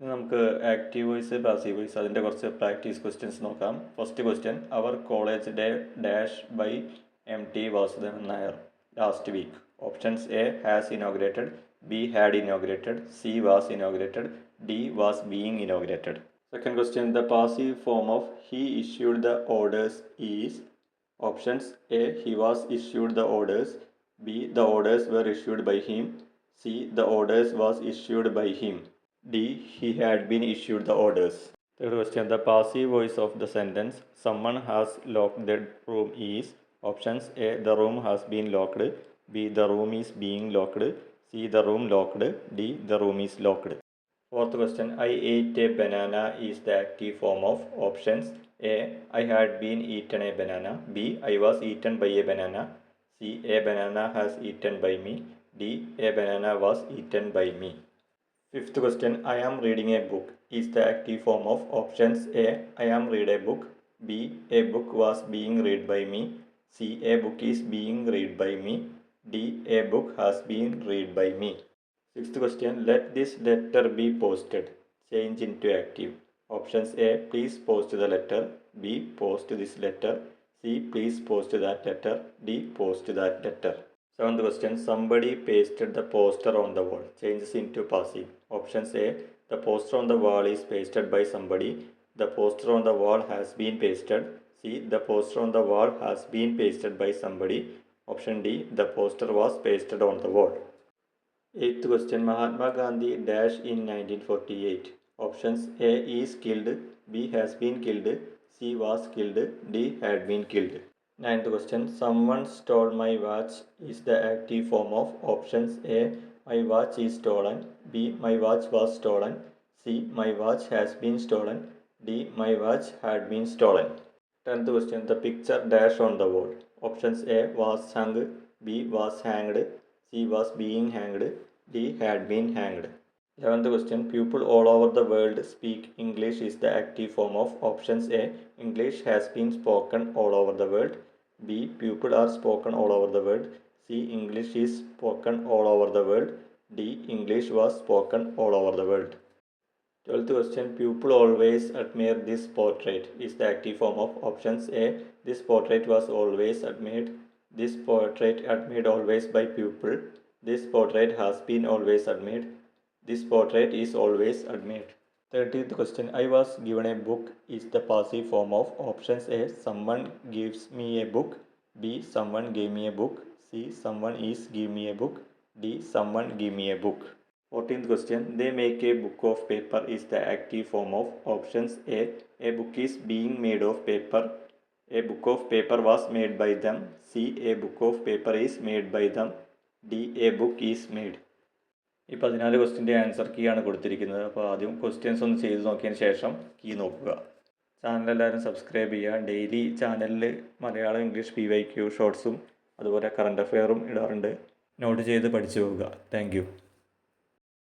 നമുക്ക് active voice passive voice അതിന്റെ കുറച്ച് പ്രാക്ടീസ് ക്വസ്റ്റ്യൻസ് നോക്കാം. First question our college day dash by M T Vasudevan Nair last week options A has inaugurated B had inaugurated C was inaugurated D was being inaugurated second question the passive form of he issued the orders is options A he was issued the orders B the orders were issued by him C the orders was issued by him D. He had been issued the orders. Third question. The passive voice of the sentence someone has locked the room is options A. The room has been locked. B. The room is being locked. C. The room locked. D. The room is locked. Fourth question. I ate a banana is the active form of options A. I had been eaten a banana. B. I was eaten by a banana. C. A banana has eaten by me. D. A banana was eaten by me. Fifth question I am reading a book is the active form of options A. I am read a book. B. A book was being read by me. C. A book is being read by me. D. A book has been read by me. Sixth question Let this letter be posted. Change into active. Options A. Please post the letter. B. Post this letter. C. Please post that letter. D. Post that letter. Seventh question Somebody pasted the poster on the wall. Changes into passive. Options A The poster on the wall is pasted by somebody. The poster on the wall has been pasted. C. The poster on the wall has been pasted by somebody. Option D The poster was pasted on the wall. Eighth question Mahatma Gandhi dash in 1948. Options A is killed. B has been killed. C was killed. D had been killed. Ninth question Someone stole my watch is the active form of options A. My watch is stolen. B. My watch was stolen. C. My watch has been stolen. D. My watch had been stolen. Tenth question The picture dash on the wall. Options A was hung. B was hanged. C was being hanged. D had been hanged. Eleventh question People all over the world speak English is the active form of options A. English has been spoken all over the world. B. People are spoken all over the world. C. English is spoken all over the world. D. English was spoken all over the world. Twelfth question People always admire this portrait is the active form of options A. This portrait was always admired. This portrait admired always by people. This portrait has been always admired. This portrait is always admired. Thirtieth question I was given a book is the passive form of options A. Someone gives me a book. B. Someone gave me a book. C. Someone is give me a book. D. Someone give me a book. 14th question They make a book of paper is the active form of options A. A book is being made of paper. A book of paper was made by them. C. A book of paper is made by them. D. A book is made. ഈ പതിനാല് ക്വസ്റ്റിന്റെ answer key ആണ് കൊടുത്തിരിക്കുന്നത്. അപ്പോൾ ആദ്യം questions ഒന്ന് ചെയ്ത് നോക്കിയതിന് ശേഷം കീ നോക്കുക. ചാനൽ എല്ലാവരും സബ്സ്ക്രൈബ് ചെയ്യുക. ഡെയിലി ചാനലിൽ Malayalam English P Y Q ഷോർട്സും അതുപോലെ കറണ്ട് അഫെയറും ഇടാറുണ്ട്. നോട്ട് ചെയ്ത് പഠിച്ചു പോവുക. താങ്ക്